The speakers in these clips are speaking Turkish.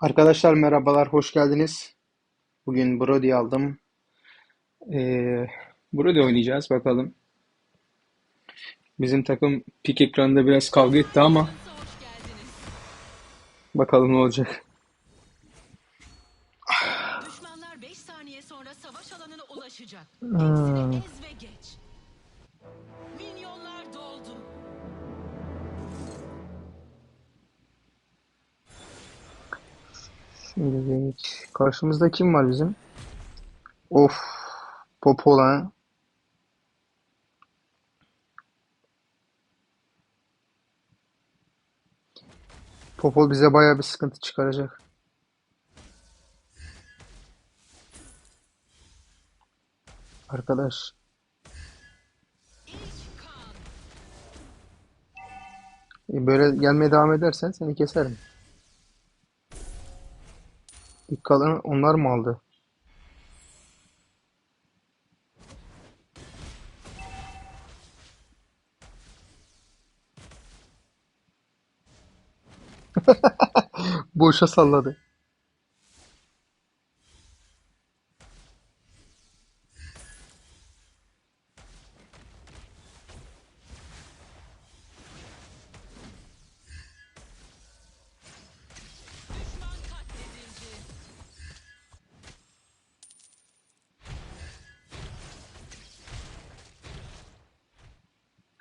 Arkadaşlar merhabalar, hoş geldiniz. Bugün Brody aldım. Ee, Brody oynayacağız bakalım. Bizim takım pik ekranında biraz kavga etti ama bakalım ne olacak. Düşmanlar 5 saniye sonra savaş alanına ulaşacak. Hmm. Şimdi geç. Karşımızda kim var bizim? Of, Popola. Popol bize bayağı bir sıkıntı çıkaracak. Arkadaş, e, böyle gelmeye devam edersen seni keserim. İlk onlar mı aldı? Boşa salladı.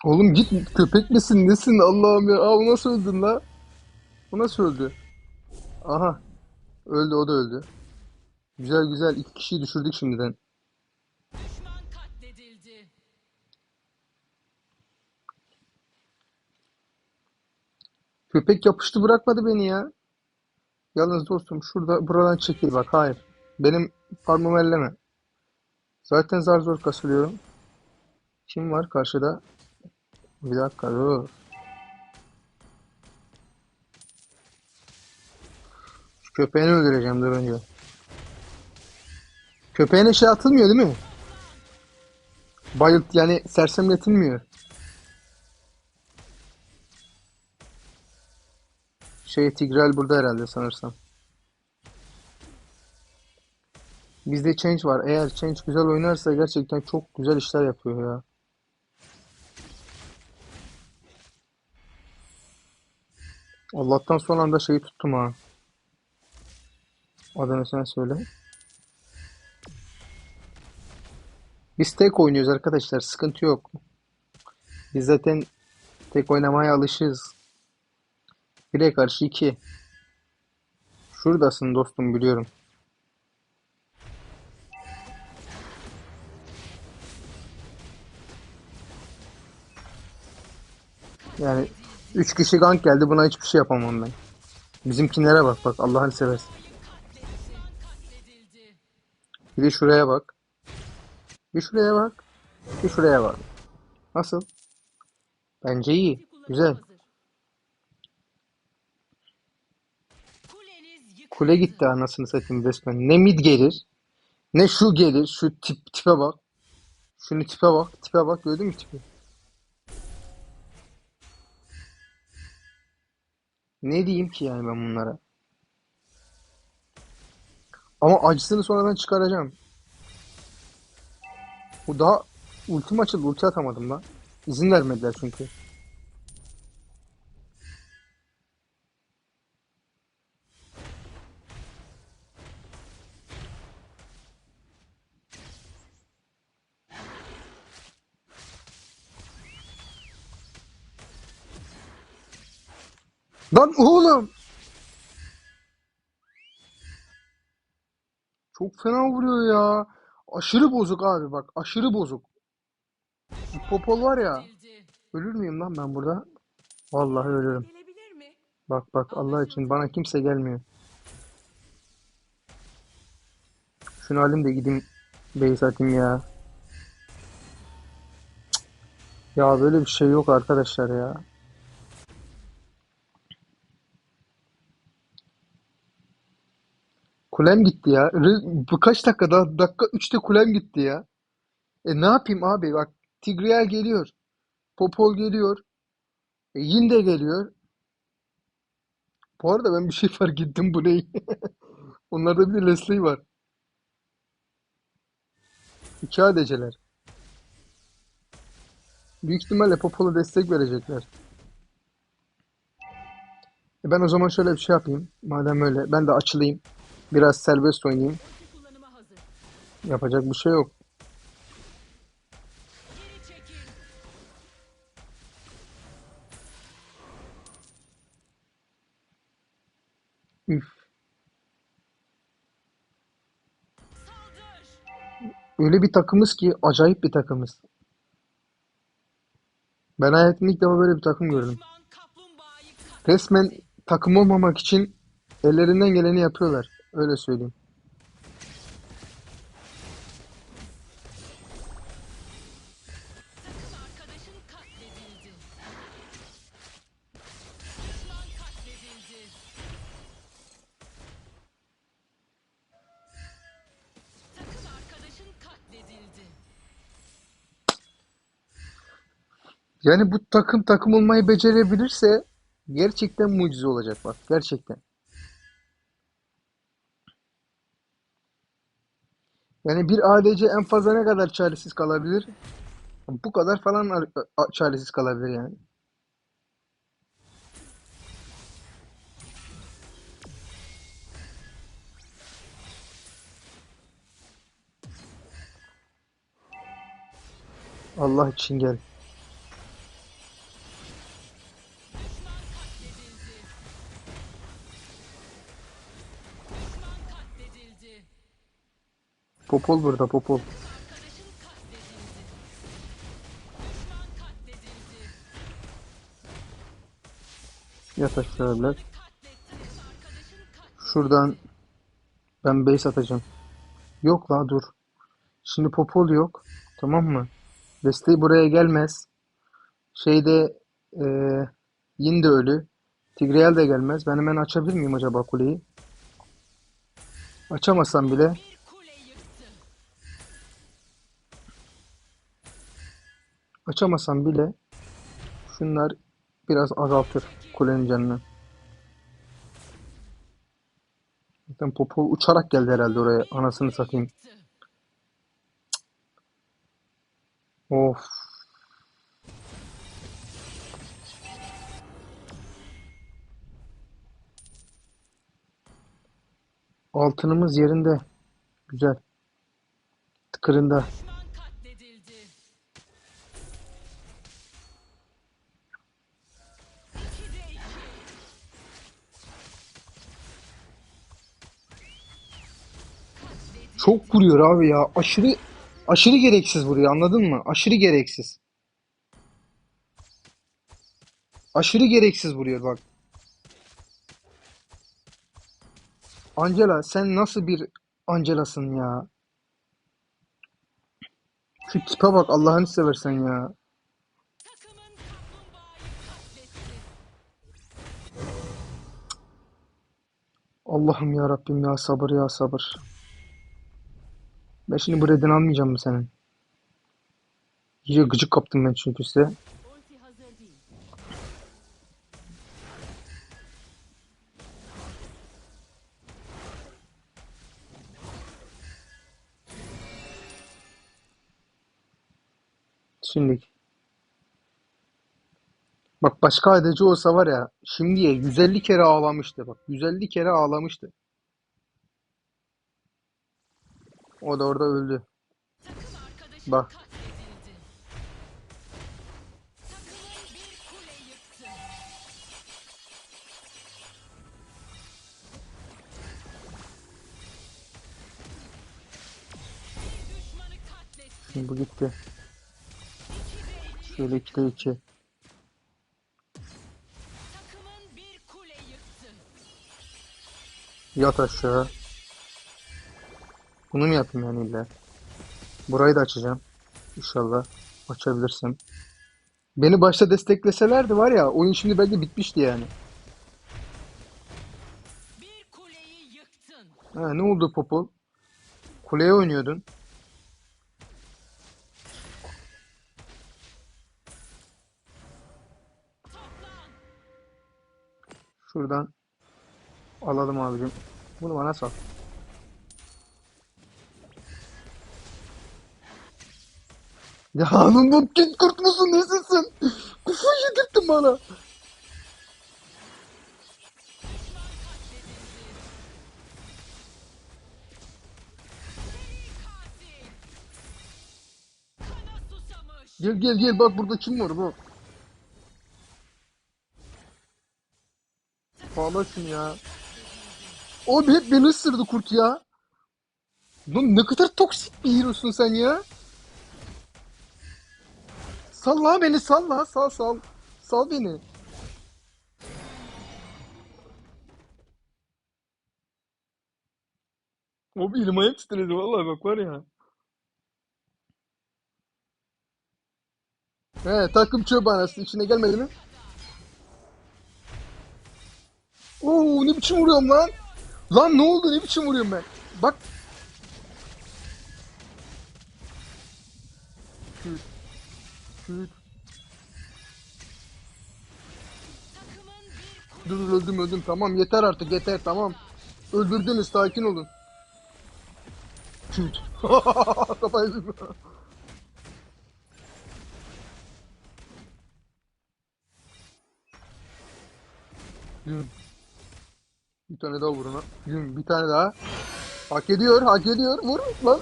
Oğlum git köpek misin nesin Allah'ım ya. Aa, o nasıl öldün la? Bu nasıl öldü? Aha öldü o da öldü. Güzel güzel iki kişiyi düşürdük şimdiden. Köpek yapıştı bırakmadı beni ya. Yalnız dostum şurada buradan çekil bak hayır. Benim parmağımı elleme. Zaten zar zor kasılıyorum. Kim var karşıda? Bir dakika dur. Şu köpeğini öldüreceğim dur önce. Köpeğine şey atılmıyor değil mi? Bayılt yani sersemletilmiyor. Şey Tigreal burada herhalde sanırsam. Bizde Change var. Eğer Change güzel oynarsa gerçekten çok güzel işler yapıyor ya. Allah'tan son anda şeyi tuttum ha. Adını sen söyle. Biz tek oynuyoruz arkadaşlar. Sıkıntı yok. Biz zaten tek oynamaya alışığız. 1'e karşı 2. Şuradasın dostum biliyorum. Yani 3 kişi gank geldi. Buna hiçbir şey yapamam ben. Bizimkinlere bak bak Allah'ını seversen. Bir de şuraya bak. Bir şuraya bak. Bir şuraya bak. Nasıl? Bence iyi. Güzel. Kule gitti anasını satayım resmen. Ne mid gelir, ne şu gelir. Şu tip tipe bak. Şunu tipe bak. Tipe bak. Gördün mü tipi? Ne diyeyim ki yani ben bunlara? Ama acısını sonradan çıkaracağım. Bu daha ultim açıldı. Ulti atamadım lan. İzin vermediler çünkü. Lan oğlum! Çok fena vuruyor ya. Aşırı bozuk abi bak. Aşırı bozuk. Popol var ya. Ölür müyüm lan ben burada? Vallahi ölürüm. Bak bak Allah için bana kimse gelmiyor. Şunu alayım da gideyim base atayım ya. Ya böyle bir şey yok arkadaşlar ya. Kulem gitti ya. Re- Bu dakika daha? Dakika 3'te kulem gitti ya. E ne yapayım abi? Bak Tigreal geliyor. Popol geliyor. E, Yin de geliyor. Bu arada ben bir şey fark ettim bu ne? Onlarda bir de Leslie var. İki ADC'ler. Büyük ihtimalle Popol'a destek verecekler. E ben o zaman şöyle bir şey yapayım. Madem öyle ben de açılayım. Biraz serbest oynayayım. Yapacak bir şey yok. Üf. Öyle bir takımız ki acayip bir takımız. Ben hayatımda ilk defa böyle bir takım gördüm. Resmen takım olmamak için ellerinden geleni yapıyorlar. Öyle söyleyeyim. Yani bu takım takım olmayı becerebilirse gerçekten mucize olacak bak. Gerçekten. Yani bir ADC en fazla ne kadar çaresiz kalabilir? Bu kadar falan çaresiz kalabilir yani. Allah için gel. Popol burada Popol. Yat aşağı. Şuradan ben base atacağım. Yok la dur. Şimdi Popol yok. Tamam mı? Desteği buraya gelmez. Şeyde eee Yin de ölü. Tigreal de gelmez. Ben hemen açabilir miyim acaba kuleyi? Açamasam bile Bir kule yıktı. Açamasam bile şunlar biraz azaltır kulenin canını. Zaten Popol uçarak geldi herhalde oraya. Anasını satayım. Of. Altınımız yerinde. Güzel. Tıkırında. Çok vuruyor abi ya. Aşırı aşırı gereksiz vuruyor anladın mı? Aşırı gereksiz. Aşırı gereksiz vuruyor bak. Angela sen nasıl bir Angela'sın ya? Şu tipe bak Allah'ını seversen ya. Allah'ım ya Rabbim ya sabır ya sabır. Ben şimdi bu redini almayacağım mı senin? İyice gıcık kaptım ben çünkü size. Şimdi. Bak başka ADC olsa var ya şimdiye 150 kere ağlamıştı bak 150 kere ağlamıştı. O da orada öldü. Bak. Şimdi bu gitti. Şöyle 2'de 2. Takımın bir kule yıktı. Yat aşağı. Bunu mu yapayım yani illa? Burayı da açacağım. İnşallah açabilirsem. Beni başta destekleselerdi var ya oyun şimdi belki bitmişti yani. Bir kuleyi yıktın. Ha, ne oldu Popol? Kuleye oynuyordun. Şuradan Alalım abicim. Bunu bana sal. Ya oğlum bu kit kurt musun nesin sen? Kafayı yedirttin bana. Gel gel gel bak burada kim var bak. Bağla ya. Oğlum hep beni ısırdı kurt ya. Lan ne kadar toksik bir hero'sun sen ya. Salla beni salla sal sal. Sal beni. O bir elim ayak titredi vallahi bak var ya. He takım çöp anasını içine gelmedi mi? Oo ne biçim vuruyorum lan? Lan ne oldu ne biçim vuruyorum ben? Bak. Bir Dur öldüm öldüm tamam yeter artık yeter tamam. Öldürdünüz sakin olun. Küt. Kafayı. Yürü. Bir tane daha vur ona. Yürü, bir tane daha. Hak ediyor, hak ediyor. Vur lan.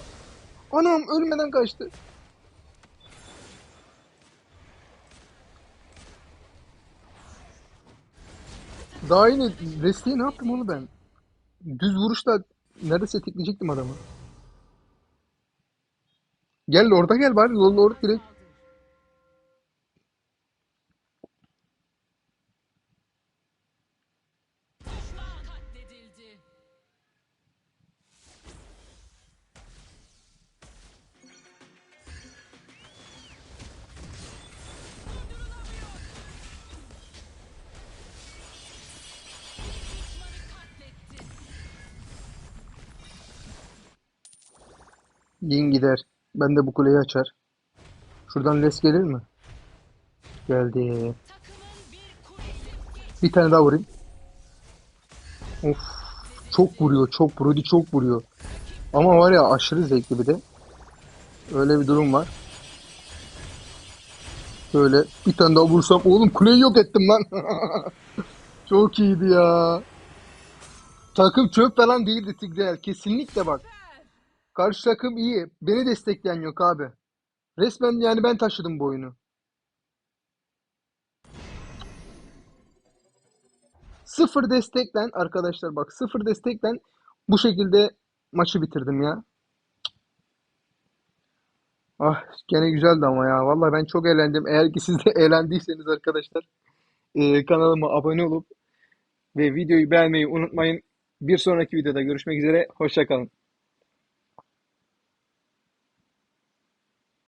Anam ölmeden kaçtı. Daha yine desteği ne yaptım onu ben? Düz vuruşla neredeyse tekleyecektim adamı. Gel orada gel bari. Lord Lord direkt. Yin gider. Ben de bu kuleyi açar. Şuradan les gelir mi? Geldi. Bir tane daha vurayım. Of. Çok vuruyor. Çok Brody çok vuruyor. Ama var ya aşırı zevkli bir de. Öyle bir durum var. Böyle bir tane daha vursam oğlum kuleyi yok ettim lan. Çok iyiydi ya. Takım çöp falan değildi Tigreal. Kesinlikle bak. Karşı takım iyi. Beni destekleyen yok abi. Resmen yani ben taşıdım bu oyunu. Sıfır desteklen arkadaşlar bak sıfır desteklen bu şekilde maçı bitirdim ya. Ah gene güzeldi ama ya. Vallahi ben çok eğlendim. Eğer ki siz de eğlendiyseniz arkadaşlar e, kanalıma abone olup ve videoyu beğenmeyi unutmayın. Bir sonraki videoda görüşmek üzere. Hoşça kalın.